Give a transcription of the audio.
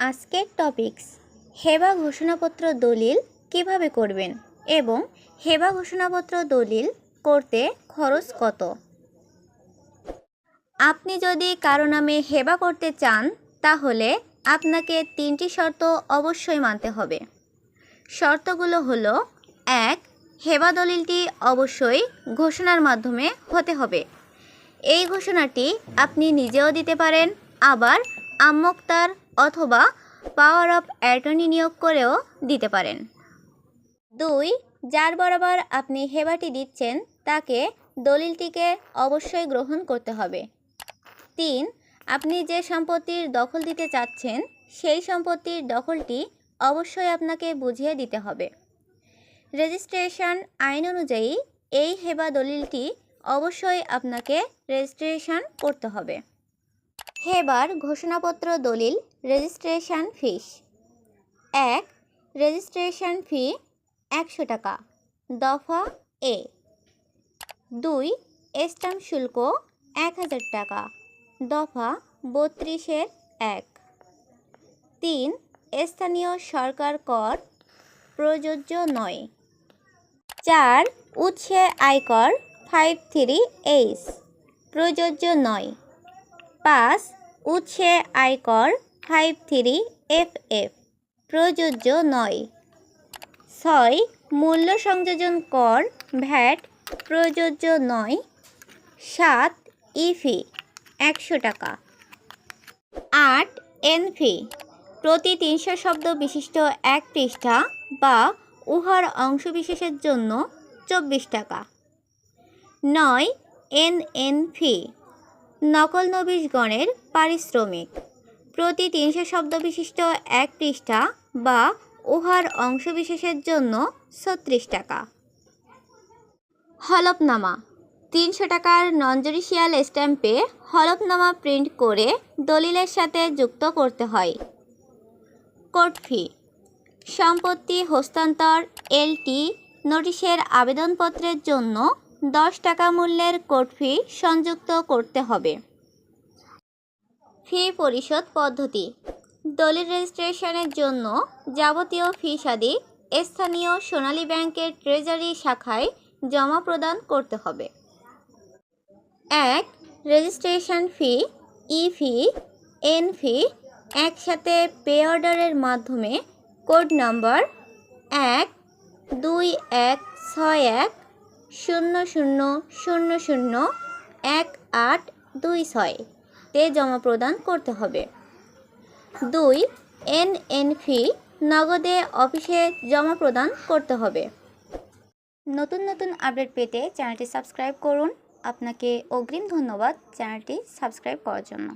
আজকের টপিকস হেবা ঘোষণাপত্র দলিল কীভাবে করবেন এবং হেবা ঘোষণাপত্র দলিল করতে খরচ কত? আপনি যদি কারও নামে হেবা করতে চান, তাহলে আপনাকে তিনটি শর্ত অবশ্যই মানতে হবে। শর্তগুলো হলো, এক, হেবা দলিলটি অবশ্যই ঘোষণার মাধ্যমে হতে হবে। এই ঘোষণাটি আপনি নিজেও দিতে পারেন, আবার আম্মক্তার অথবা পাওয়ার অফ অ্যাটর্নি নিয়োগ করেও দিতে পারেন। দুই, যার বরাবর আপনি হেবাটি দিচ্ছেন, তাকে দলিলটিকে অবশ্যই গ্রহণ করতে হবে। তিন, আপনি যে সম্পত্তির দখল দিতে চাচ্ছেন, সেই সম্পত্তির দখলটি অবশ্যই আপনাকে বুঝিয়ে দিতে হবে। রেজিস্ট্রেশন আইন অনুযায়ী এই হেবা দলিলটি অবশ্যই আপনাকে রেজিস্ট্রেশন করতে হবে। হেবার ঘোষণাপত্র দলিল রেজিস্ট্রেশন ফিস এক রেজিস্ট্রেশন ফি একশো টাকা, দফা এ। দুই স্ট্যাম্প শুল্ক এক হাজার টাকা, দফা বত্রিশের এক। তিন, স্থানীয় সরকার কর প্রযোজ্য নয়। চার, উৎসে আয়কর ফাইভ থ্রি এইচ প্রযোজ্য নয়। পাঁচ উৎসে আয়কর ফাইভ থ্রি এফ এফ প্রযোজ্য নয়। ছয়, মূল্য সংযোজন কর ভ্যাট, প্রযোজ্য নয়। সাত, ইফি, একশো টাকা। আট, এনফি, প্রতি তিনশো শব্দ বিশিষ্ট এক পৃষ্ঠা বা উহার অংশবিশেষের জন্য চব্বিশ টাকা। নয় এন এন ফি নকল নবিশগণের পারিশ্রমিক। প্রতি তিনশো শব্দ বিশিষ্ট এক পৃষ্ঠা বা উহার অংশবিশেষের জন্য ছত্রিশ টাকা। হলফনামা। তিনশো টাকার ননজুডিশিয়াল স্ট্যাম্পে হলফনামা প্রিন্ট করে দলিলের সাথে যুক্ত করতে হয়। Court fee. সম্পত্তি হস্তান্তর, এলটি, নোটিশের আবেদনপত্রের জন্য দশ টাকা মূল্যের কোর্ট ফি সংযুক্ত করতে হবে। ফি পরিশোধ পদ্ধতি। দলিল রেজিস্ট্রেশনের জন্য যাবতীয় ফিস আদি স্থানীয় সোনালী ব্যাংকের ট্রেজারি শাখায় জমা প্রদান করতে হবে। এক, রেজিস্ট্রেশন ফি, ই ফি, এন ফি একসাথে পে অর্ডারের মাধ্যমে কোড নাম্বার এক দুই এক ছয় এক শূন্য শূন্য শূন্য শূন্য এক আট দুই ছয় তে জমা প্রদান করতে হবে। দুই, এন এন ফি নগদে অফিসে জমা প্রদান করতে হবে। নতুন নতুন আপডেট পেতে চ্যানেলটি সাবস্ক্রাইব করুন। আপনাকে অগ্রিম ধন্যবাদ চ্যানেলটি সাবস্ক্রাইব করার জন্য।